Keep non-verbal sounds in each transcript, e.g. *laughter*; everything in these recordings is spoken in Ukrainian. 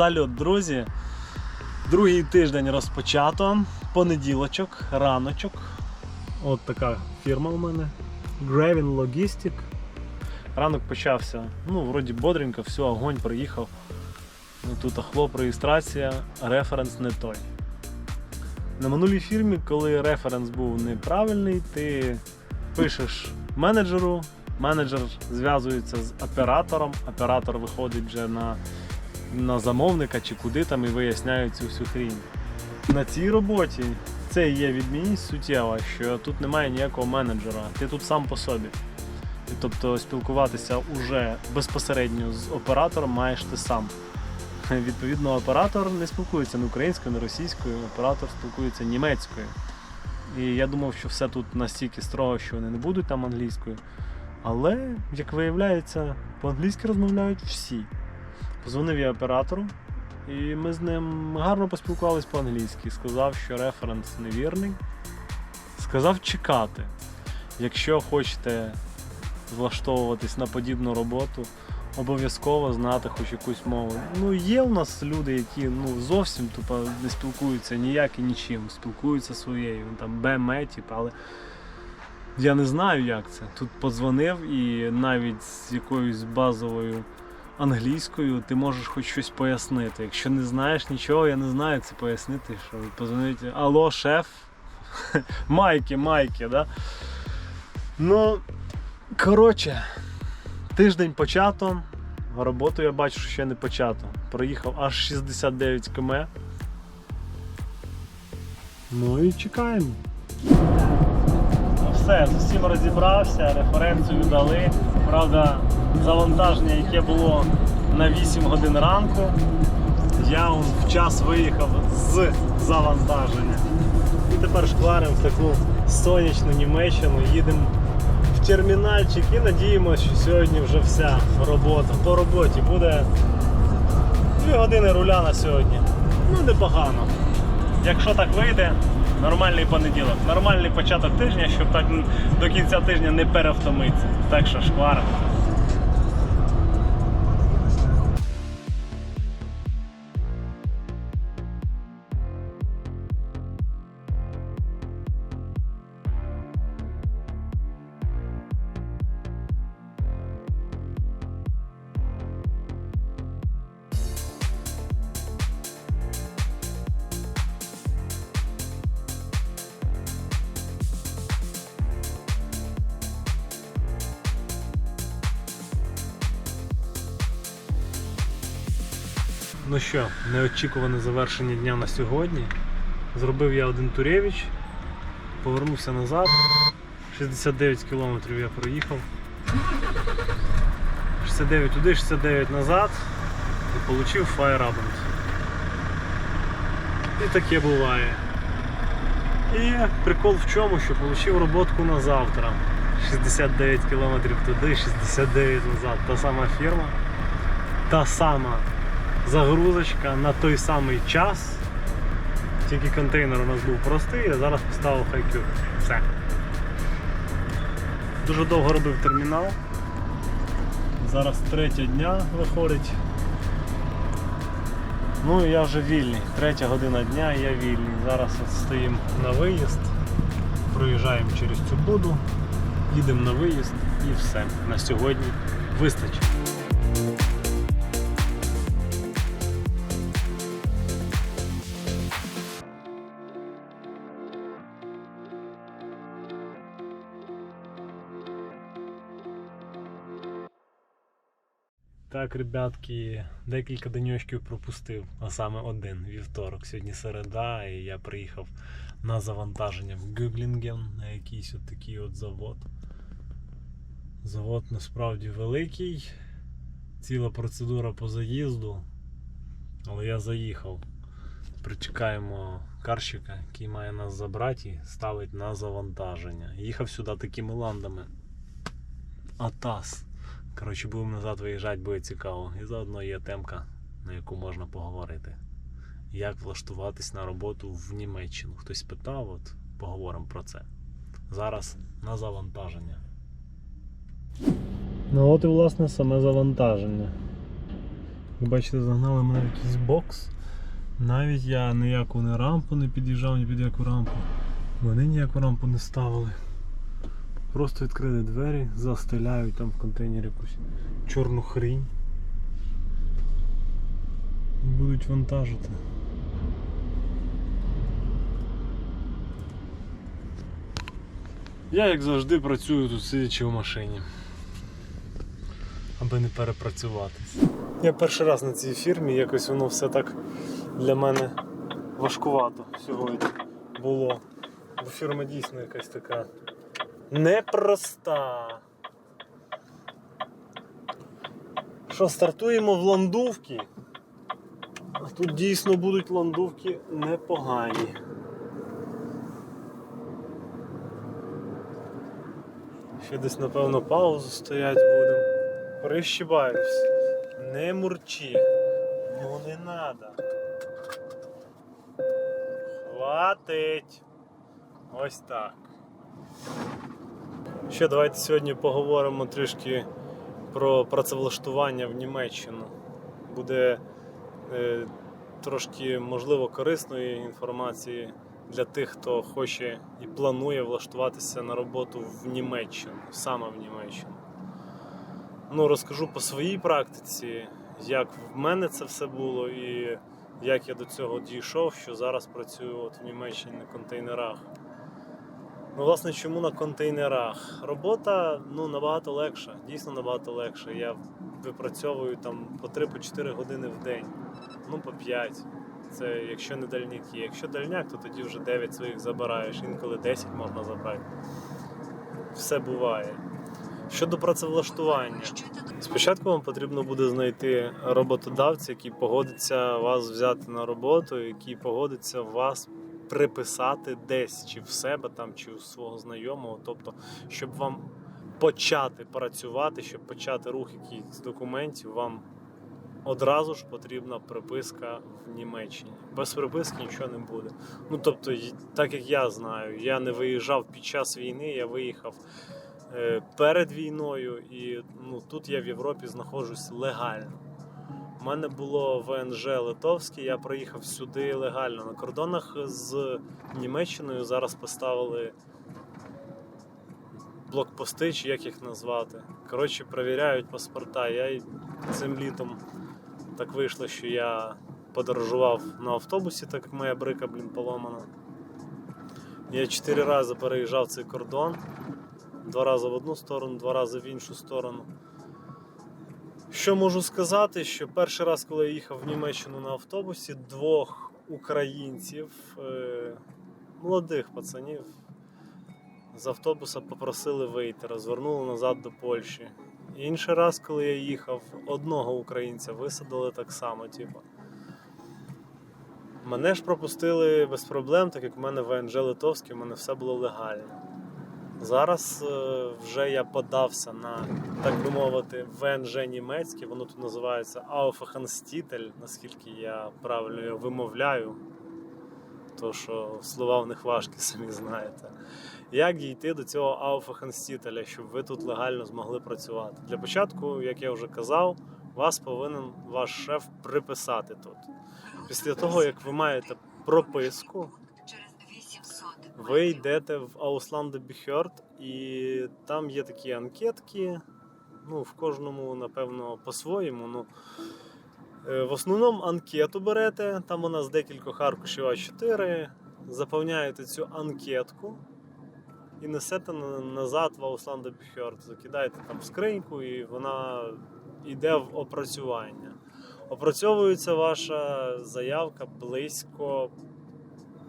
Салют, друзі! Другий тиждень розпочато. Понеділочок, раночок. От така фірма у мене. Gravin Logistic. Ранок почався. Ну, вроді бодренько, все, огонь приїхав. Ну, тут хлоп, реєстрація, референс не той. На минулій фірмі, коли референс був неправильний, ти пишеш менеджеру, менеджер зв'язується з оператором, оператор виходить вже на на замовника чи куди там і виясняють цю всю хрінь. На цій роботі це є відмінність суттєва, що тут немає ніякого менеджера, ти тут сам по собі. Тобто спілкуватися уже безпосередньо з оператором маєш ти сам. *laughs* Відповідно, оператор не спілкується не українською, не російською, оператор спілкується німецькою. І я думав, що все тут настільки строго, що вони не будуть там англійською. Але, як виявляється, по-англійськи розмовляють всі. Позвонив я оператору, і ми з ним гарно поспілкувалися по-англійськи. Сказав, що референс невірний. Сказав чекати. Якщо хочете влаштовуватись на подібну роботу, обов'язково знати хоч якусь мову. Ну, є у нас люди, які ну, зовсім тупо не спілкуються ніяк і нічим, спілкуються своєю, там БМЕ, типу, але я не знаю, як це. Тут подзвонив і навіть з якоюсь базовою англійською ти можеш хоч щось пояснити. Якщо не знаєш нічого, я не знаю, це пояснити. Що позвонити, алло, шеф. *laughs* Майки, майки, да? Ну, коротше, тиждень почато. Роботу я бачу, що ще не почато. Проїхав аж 69 км. Ну і чекаємо. Все, з усім розібрався, референцію дали. Правда, завантаження, яке було на 8 годин ранку, я в час виїхав з завантаження. І тепер шкваримо в таку сонячну Німеччину, їдемо в термінальчик і надіємося, що сьогодні вже вся робота по роботі буде 2 години руля на сьогодні. Ну непогано. Якщо так вийде, нормальний понеділок, нормальний початок тижня, щоб так до кінця тижня не перевтомитися. Так що шквар. Ну що, неочікуване завершення дня на сьогодні. Зробив я один турєвіч, повернувся назад. 69 кілометрів я проїхав. 69 туди, 69 назад і отримав фаєрабант. І таке буває. І прикол в чому, що отримав роботку на завтра. 69 кілометрів туди, 69 назад. Та сама фірма, та сама загрузочка на той самий час. Тільки контейнер у нас був простий, я зараз поставив хайкю. Все. Дуже довго робив термінал. Зараз третя дня виходить. Ну і я вже вільний. Третя година дня я вільний. Зараз стоїмо на виїзд, проїжджаємо через цю буду, їдемо на виїзд і все. На сьогодні вистачить. Так, ребятки, декілька деньочків пропустив, а саме один вівторок. Сьогодні середа, і я приїхав на завантаження в Гюглінген на якийсь от такий от завод. Завод насправді великий. Ціла процедура по заїзду, але я заїхав. Причекаємо карщика, який має нас забрати і ставить на завантаження. Їхав сюди такими ландами. Атас. Коротше, будемо назад виїжджати, буде цікаво. І заодно є темка, на яку можна поговорити. Як влаштуватись на роботу в Німеччину. Хтось питав, от поговоримо про це. Зараз на завантаження. Ну от і власне саме завантаження. Як бачите, загнали мене в якийсь бокс. Навіть я ніяку не рампу не під'їжджав, ні під яку рампу. Вони ніяку рампу не ставили. Просто відкрили двері, застеляють там в контейнері якусь чорну хрінь. Будуть вантажити. Я, як завжди, працюю тут сидячи в машині. Аби не перепрацюватись. Я перший раз на цій фірмі, якось воно все так для мене важкувато сьогодні було. Бо фірма дійсно якась така непроста. Що стартуємо в ландувки? А тут дійсно будуть ландувки непогані. Ще десь, напевно, паузу стоять будемо. Прищибаюсь. Не мурчи. Ну не надо. Хватить. Ось так. Ще давайте сьогодні поговоримо трішки про працевлаштування в Німеччину. Буде е, трошки, можливо, корисної інформації для тих, хто хоче і планує влаштуватися на роботу в Німеччину, саме в Німеччину. Ну, розкажу по своїй практиці, як в мене це все було і як я до цього дійшов, що зараз працюю от в Німеччині на контейнерах. Ну, власне, чому на контейнерах? Робота ну, набагато легша, дійсно набагато легша. Я випрацьовую там по 3-4 години в день, ну по 5. Це якщо не дальняки. Якщо дальняк, то тоді вже 9 своїх забираєш, інколи 10 можна забрати. Все буває. Щодо працевлаштування, спочатку вам потрібно буде знайти роботодавця, який погодиться вас взяти на роботу, який погодиться вас приписати десь, чи в себе там, чи у свого знайомого, тобто, щоб вам почати працювати, щоб почати рух якихось документів, вам одразу ж потрібна приписка в Німеччині. Без приписки нічого не буде. Ну тобто, так як я знаю, я не виїжджав під час війни, я виїхав е, перед війною, і ну, тут я в Європі знаходжусь легально. У мене було ВНЖ Литовське, я приїхав сюди легально. На кордонах з Німеччиною зараз поставили блокпости, чи як їх назвати. Коротше, перевіряють паспорта. Я цим літом так вийшло, що я подорожував на автобусі, так як моя брика, блін, поломана. Я чотири рази переїжджав цей кордон. Два рази в одну сторону, два рази в іншу сторону. Що можу сказати, що перший раз, коли я їхав в Німеччину на автобусі, двох українців, е, молодих пацанів, з автобуса попросили вийти, розвернули назад до Польщі. Інший раз, коли я їхав, одного українця висадили так само, типу. Мене ж пропустили без проблем, так як в мене ВНЖ Литовський, в мене все було легально. Зараз е, вже я подався на, так би мовити, ВНЖ німецьке, воно тут називається Aufenthaltstitel, наскільки я правильно його вимовляю. То що слова в них важкі, *laughs* самі знаєте. Як дійти до цього Aufenthaltstiteля, щоб ви тут легально змогли працювати? Для початку, як я вже казав, вас повинен ваш шеф приписати тут. Після того, як ви маєте прописку, ви йдете в Auslande Behörd, і там є такі анкетки. Ну, в кожному, напевно, по-своєму. Ну, е, в основному анкету берете, там вона з декількох аркушів А4, заповняєте цю анкетку і несете назад в Auslande Behörd. Закидаєте там скриньку, і вона йде в опрацювання. Опрацьовується ваша заявка близько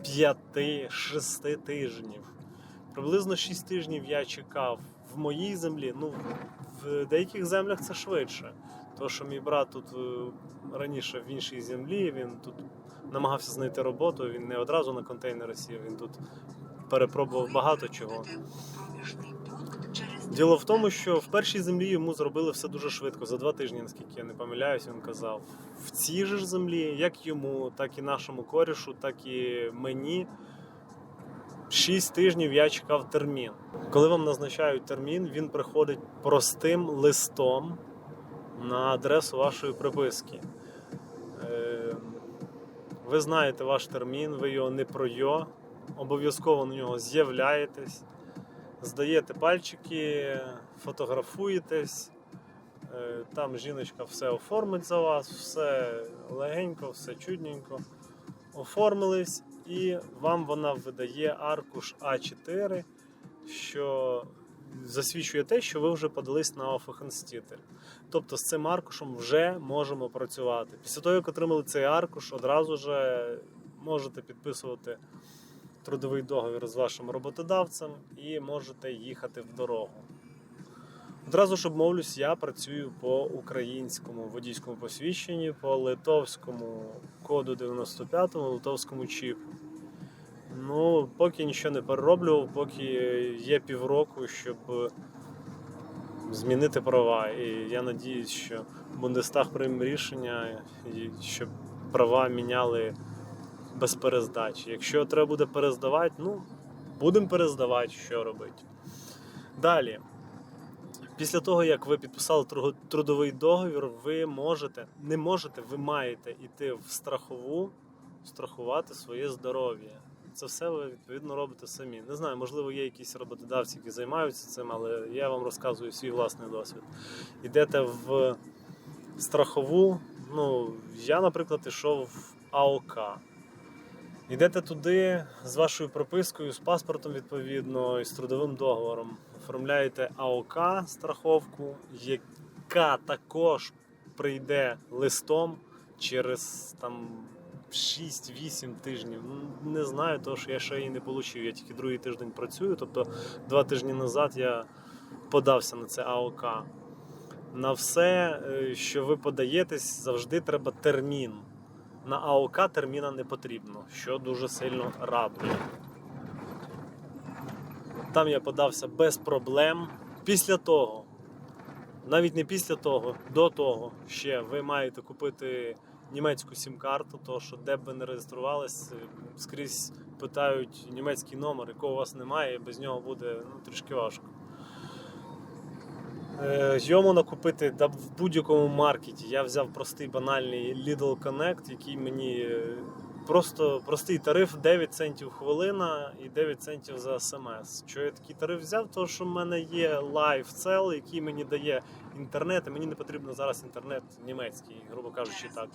5-6 тижнів. Приблизно 6 тижнів я чекав в моїй землі. Ну, в деяких землях це швидше. Тому що мій брат тут е, раніше в іншій землі, він тут намагався знайти роботу, він не одразу на контейнери сів, він тут перепробував багато чого. Діло в тому, що в першій землі йому зробили все дуже швидко, за два тижні, наскільки я не помиляюсь, він казав. В цій же ж землі, як йому, так і нашому корішу, так і мені. Шість тижнів я чекав термін. Коли вам назначають термін, він приходить простим листом на адресу вашої приписки. Е, Ви знаєте ваш термін, ви його не пройо, обов'язково на нього з'являєтесь, здаєте пальчики, фотографуєтесь. Е, Там жіночка все оформить за вас, все легенько, все чудненько. Оформились, і вам вона видає аркуш А4, що засвідчує те, що ви вже подались на Оффенстітель. Тобто з цим аркушем вже можемо працювати. Після того, як отримали цей аркуш, одразу ж можете підписувати трудовий договір з вашим роботодавцем і можете їхати в дорогу. Одразу ж обмовлюсь, я працюю по українському водійському посвідченні, по литовському коду 95, литовському чіпу. Ну, поки нічого не перероблював, поки є півроку, щоб змінити права. І я надіюсь, що Бундестаг прийме рішення, щоб права міняли без перездачі. Якщо треба буде перездавати, ну будемо перездавати, що робити. Далі. Після того, як ви підписали трудовий договір, ви можете, не можете, ви маєте йти в страхову, страхувати своє здоров'я. Це все ви відповідно робите самі. Не знаю, можливо, є якісь роботодавці, які займаються цим, але я вам розказую свій власний досвід. Йдете в страхову. Ну, я, наприклад, ішов в АОК. Йдете туди з вашою пропискою, з паспортом відповідно і з трудовим договором. Оформляєте АОК страховку, яка також прийде листом через там 6-8 тижнів. Ну, Не знаю, тому що я ще її не отримав. Я тільки другий тиждень працюю. Тобто два тижні назад я подався на це АОК. На все, е, що ви подаєтесь, завжди треба термін. На АОК терміна не потрібно, що дуже сильно радує. Там я подався без проблем. Після того, навіть не після того, до того ще ви маєте купити німецьку сім-карту, тому що де б ви не реєструвались, скрізь питають німецький номер, якого у вас немає, і без нього буде ну, трішки важко. Е, Його можна купити да, в будь-якому маркеті. Я взяв простий банальний Lidl Connect, який мені е, просто простий тариф 9 центів хвилина і 9 центів за смс. Чого я такий тариф взяв? Тому що в мене є LiveCell, який мені дає інтернет, і мені не потрібно зараз інтернет німецький, грубо кажучи, так.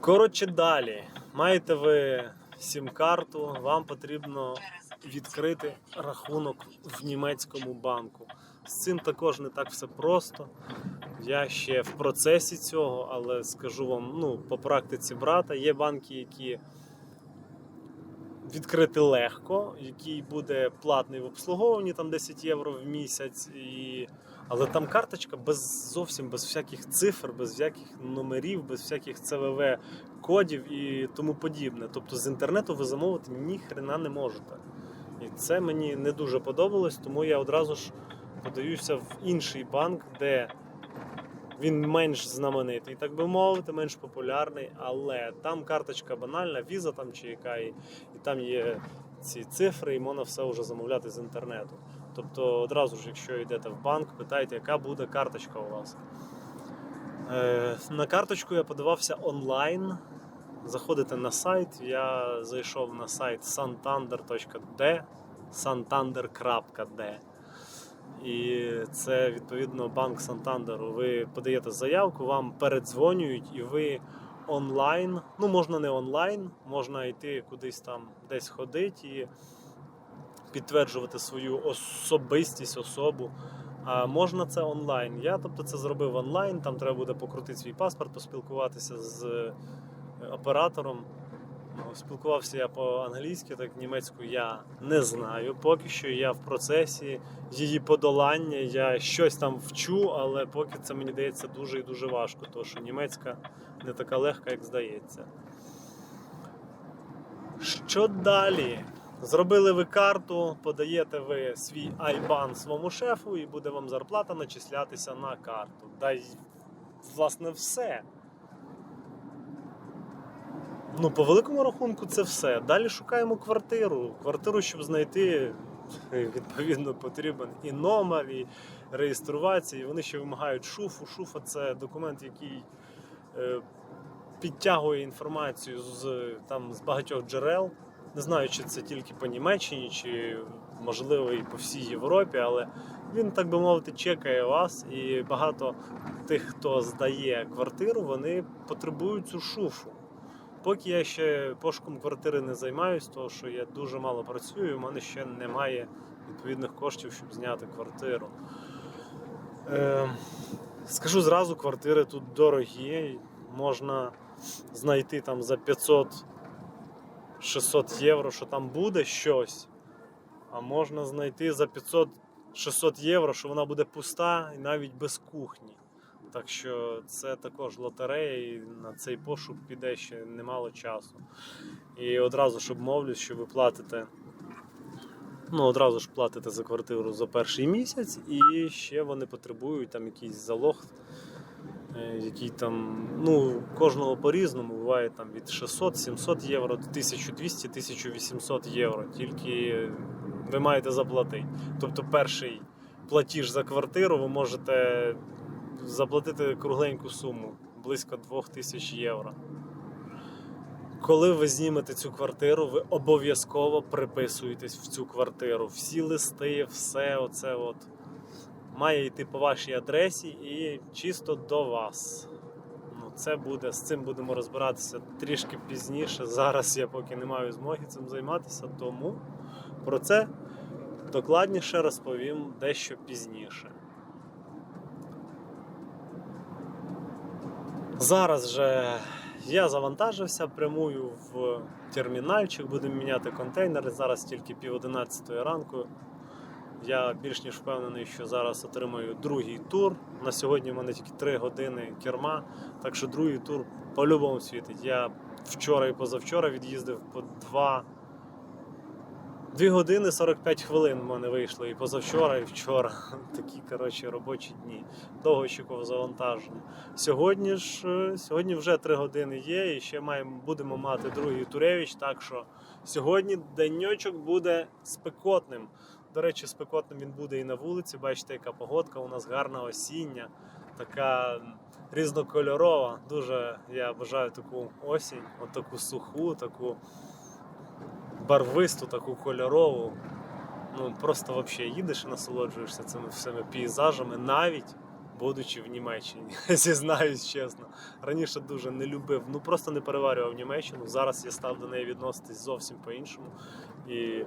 Коротше, далі. Маєте ви сім-карту, вам потрібно відкрити рахунок в німецькому банку. З цим також не так все просто. Я ще в процесі цього, але скажу вам, ну, по практиці брата, є банки, які відкрити легко, який буде платний в обслуговуванні, там 10 євро в місяць. І... Але там карточка без зовсім без всяких цифр, без всяких номерів, без всяких ЦВВ кодів і тому подібне. Тобто з інтернету ви замовити ні хрена не можете. І це мені не дуже подобалось, тому я одразу ж подаюся в інший банк, де він менш знаменитий, так би мовити, менш популярний, але там карточка банальна, віза там чи яка, і, і там є ці цифри, і можна все вже замовляти з інтернету. Тобто одразу ж, якщо йдете в банк, питайте, яка буде карточка у вас. Е, на карточку я подавався онлайн. Заходите на сайт, я зайшов на сайт santander.d santander.d і це відповідно банк Сантандеру. Ви подаєте заявку, вам передзвонюють, і ви онлайн. Ну, можна не онлайн, можна йти кудись там десь ходити і підтверджувати свою особистість, особу. А можна це онлайн. Я тобто це зробив онлайн. Там треба буде покрутити свій паспорт, поспілкуватися з е, оператором. Спілкувався я по-англійськи, так німецьку я не знаю. Поки що я в процесі її подолання. Я щось там вчу, але поки це мені здається дуже і дуже важко, тому що німецька не така легка, як здається. Що далі? Зробили ви карту, подаєте ви свій айбан своєму шефу, і буде вам зарплата начислятися на карту. Да й власне все. Ну, по великому рахунку, це все. Далі шукаємо квартиру. Квартиру, щоб знайти, *laughs* відповідно, потрібен і номер, і реєструватися. Вони ще вимагають шуфу. Шуфа це документ, який е, підтягує інформацію з, там, з багатьох джерел. Не знаю, чи це тільки по Німеччині, чи можливо і по всій Європі, але він, так би мовити, чекає вас, і багато тих, хто здає квартиру, вони потребують цю шуфу. Поки я ще пошуком квартири не займаюся, тому що я дуже мало працюю, у мене ще немає відповідних коштів, щоб зняти квартиру. Е, скажу зразу, квартири тут дорогі, можна знайти там за 500 600 євро, що там буде щось, а можна знайти за 500-600 євро, що вона буде пуста і навіть без кухні. Так що це також лотерея, і на цей пошук піде ще немало часу. І одразу ж обмовлюсь, що ви платите. Ну, одразу ж платите за квартиру за перший місяць, і ще вони потребують там якийсь залог, е, який там, ну, кожного по-різному буває там від 600-700 євро до 1200-1800 євро. Тільки ви маєте заплатити. Тобто перший платіж за квартиру ви можете заплатити кругленьку суму близько 2000 євро. Коли ви знімете цю квартиру, ви обов'язково приписуєтесь в цю квартиру. Всі листи, все оце от має йти по вашій адресі і чисто до вас. Ну, це буде, з цим будемо розбиратися трішки пізніше. Зараз я поки не маю змоги цим займатися, тому про це докладніше розповім дещо пізніше. Зараз же я завантажився, прямую в термінальчик, будемо міняти контейнери. Зараз тільки пів одинадцятої ранку. Я більш ніж впевнений, що зараз отримаю другий тур. На сьогодні в мене тільки 3 години керма, так що другий тур по-любому світить. Я вчора і позавчора від'їздив по 2 2 години 45 хвилин в мене вийшло і позавчора, і вчора. *laughs* Такі коротше, робочі дні. Довго очікував завантаження. Сьогодні ж е, сьогодні вже 3 години є, і ще маємо, будемо мати другий туревич. Так що сьогодні деньочок буде спекотним. До речі, спекотним він буде і на вулиці. Бачите, яка погодка у нас гарна осіння, така різнокольорова. Дуже я бажаю таку осінь, от таку суху, таку барвисту, таку кольорову. Ну просто взагалі їдеш і насолоджуєшся цими всіми пейзажами, навіть будучи в Німеччині. *laughs* Зізнаюсь чесно. Раніше дуже не любив, ну просто не переварював Німеччину. Зараз я став до неї відноситись зовсім по-іншому. І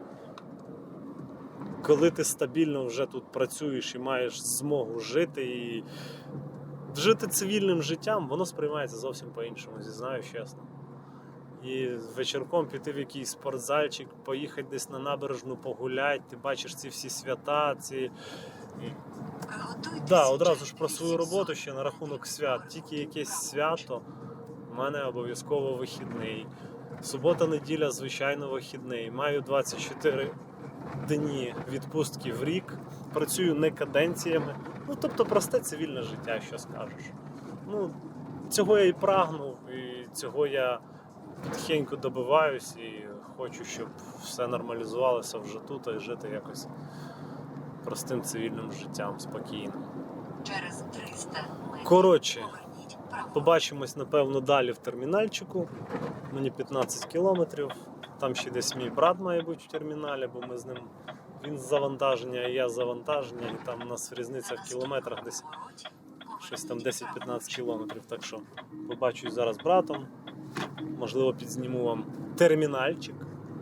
коли ти стабільно вже тут працюєш і маєш змогу жити і жити цивільним життям, воно сприймається зовсім по-іншому, зізнаю чесно. І вечірком піти в якийсь спортзальчик, поїхати десь на набережну погуляти, ти бачиш ці всі свята, ці. Да, одразу ж про свою роботу ще на рахунок свят. Тільки якесь свято в мене обов'язково вихідний. Субота, неділя, звичайно, вихідний. Маю 24 дні відпустки в рік. Працюю не каденціями. Ну, тобто просте цивільне життя, що скажеш. Ну, цього я і прагнув, і цього я потихеньку добиваюсь і хочу, щоб все нормалізувалося вже тут і жити якось простим цивільним життям спокійно. Через 300 метрів Коротше, побачимось, напевно, далі в термінальчику. Мені 15 кілометрів. Там ще десь мій брат має бути в терміналі, бо ми з ним. Він з завантаження, і я з завантаження, і там у нас різниця в кілометрах десь щось там 10-15 кілометрів. Так що побачусь зараз з братом. Можливо, підзніму вам термінальчик.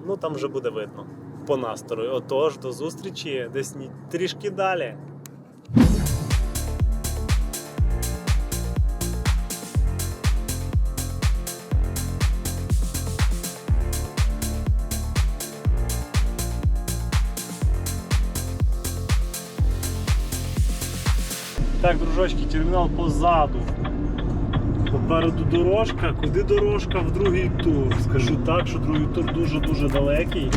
Ну там вже буде видно по настрою. Отож, до зустрічі десь трішки далі. Так, дружочки, термінал позаду Попереду дорожка. Куди дорожка? В другий тур. Скажу так, що другий тур дуже-дуже далекий.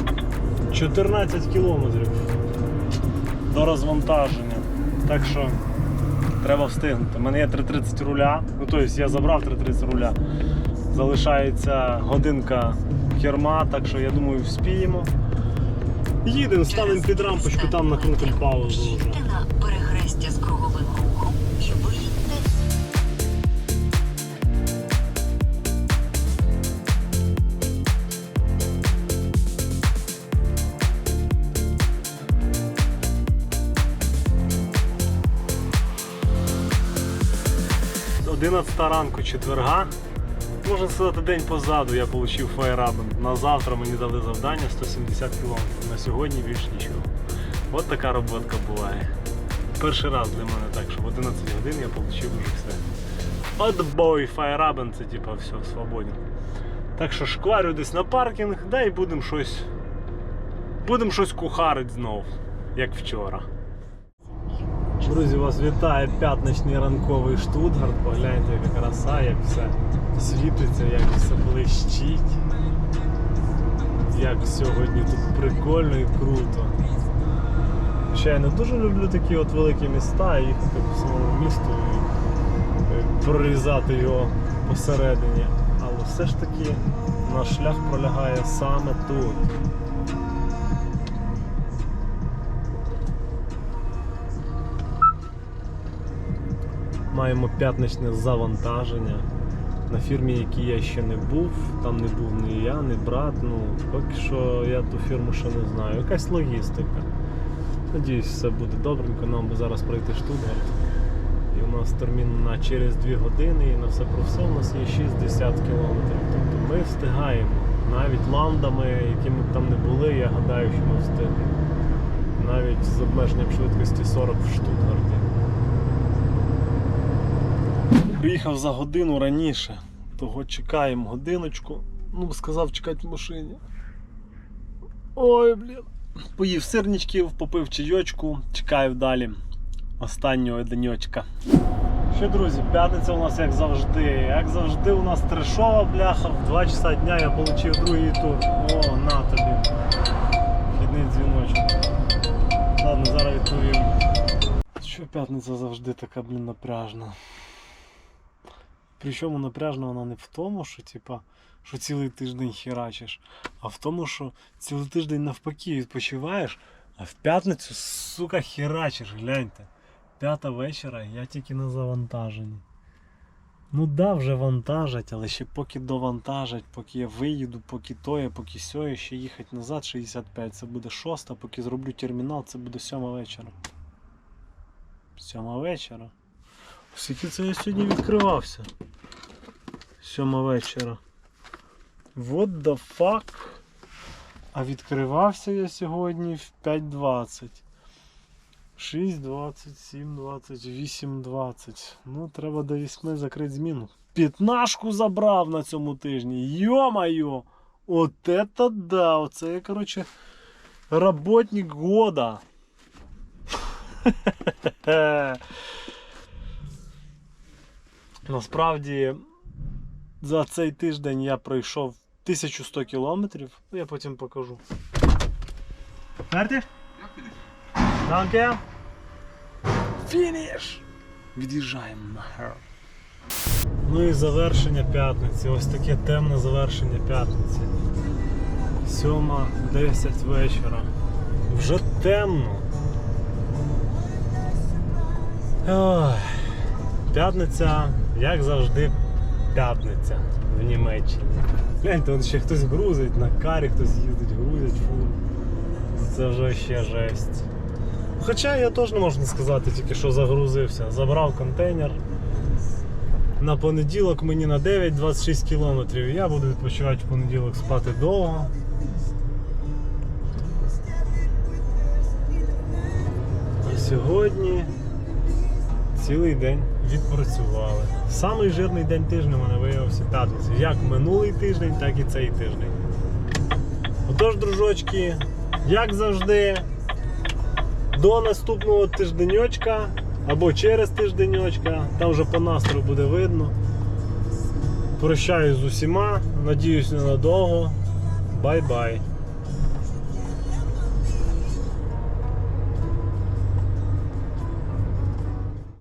14 кілометрів до розвантаження. Так що треба встигнути. У мене є 3.30 руля. Ну тобто я забрав 3.30 руля. Залишається годинка керма, так що я думаю, вспіємо. Їдемо, ставимо під рампочку, там накрутимо паузу вже. 11 ранку четверга. Можна сказати, день позаду я отримав фаєрабен. На завтра мені дали завдання 170 км. На сьогодні більш нічого. От така роботка буває. Перший раз для мене так, що в 11 годин я отримав вже все. От бой, фаєрабен, це типа все, свободен. Так що шкварю десь на паркінг, да і будемо щось. Будемо щось кухарить знов, як вчора. Друзі, вас вітає п'ятничний ранковий Штутгарт. Погляньте, яка краса, як все світиться, як все блищить. Як сьогодні тут прикольно і круто. Ще я не дуже люблю такі от великі міста, їхати по самому місту і е, прорізати його посередині. Але все ж таки наш шлях пролягає саме тут. Маємо п'ятничне завантаження на фірмі, якій я ще не був. Там не був ні я, ні брат. Ну, поки що я ту фірму ще не знаю. Якась логістика. Надіюсь, все буде добренько. Нам би зараз пройти Штутгарт. І у нас термін на через 2 години, і на все про все у нас є 60 кілометрів. Тобто ми встигаємо. Навіть ландами, якими б там не були, я гадаю, що ми встигнемо. Навіть з обмеженням швидкості 40 в Штутгарті. Приїхав за годину раніше, того чекаємо годиночку. Ну, сказав чекати в машині. Ой, блін. Поїв сирничків, попив чайочку, чекаю далі останнього денечка. Що, друзі, п'ятниця у нас як завжди. Як завжди, у нас трешова бляха. В 2 часа дня я отримав другий тур. О, на тобі. Вхідний дзвіночок. Ладно, зараз відповім. Що п'ятниця завжди така, блін, напряжна. Причому напряжна вона не в тому, що типа, що цілий тиждень херачиш, а в тому, що цілий тиждень навпаки відпочиваєш, а в п'ятницю, сука, херачиш, гляньте. П'ята вечора, я тільки на завантаженні. Ну да, вже вантажать, але ще поки довантажать, поки я виїду, поки тоє, поки сьоє, ще їхати назад 65, це буде шоста, поки зроблю термінал, це буде сьома вечора. Сьома вечора. Скільки це я сьогодні відкривався? Сьома вечора. What the fuck? А відкривався я сьогодні в 5.20. 6.20, 7.20, 8.20. Ну, треба до 8 закрити зміну. П'ятнашку забрав на цьому тижні. Йо-майо! От это да! Оце я, коротше, работник года. *laughs* Насправді за цей тиждень я пройшов 1100 кілометрів. Я потім покажу. Fertig? Danke. Фініш! Від'їжджаємо. Ну і завершення п'ятниці. Ось таке темне завершення п'ятниці. 7.10 вечора. Вже темно. Ой. П'ятниця, як завжди, п'ятниця в Німеччині. Гляньте, вон ще хтось грузить, на карі хтось їздить, грузять фур. Це вже ще жесть. Хоча я теж не можна сказати, тільки що загрузився. Забрав контейнер. На понеділок мені на 9-26 кілометрів. Я буду відпочивати в понеділок спати довго. А сьогодні цілий день відпрацювали. Самий жирний день тижня у мене виявився п'ятниця. Як минулий тиждень, так і цей тиждень. Отож, дружочки, як завжди, до наступного тижденьочка або через тижденьочка, там вже по настрою буде видно. Прощаюсь з усіма, надіюсь ненадовго. Бай-бай.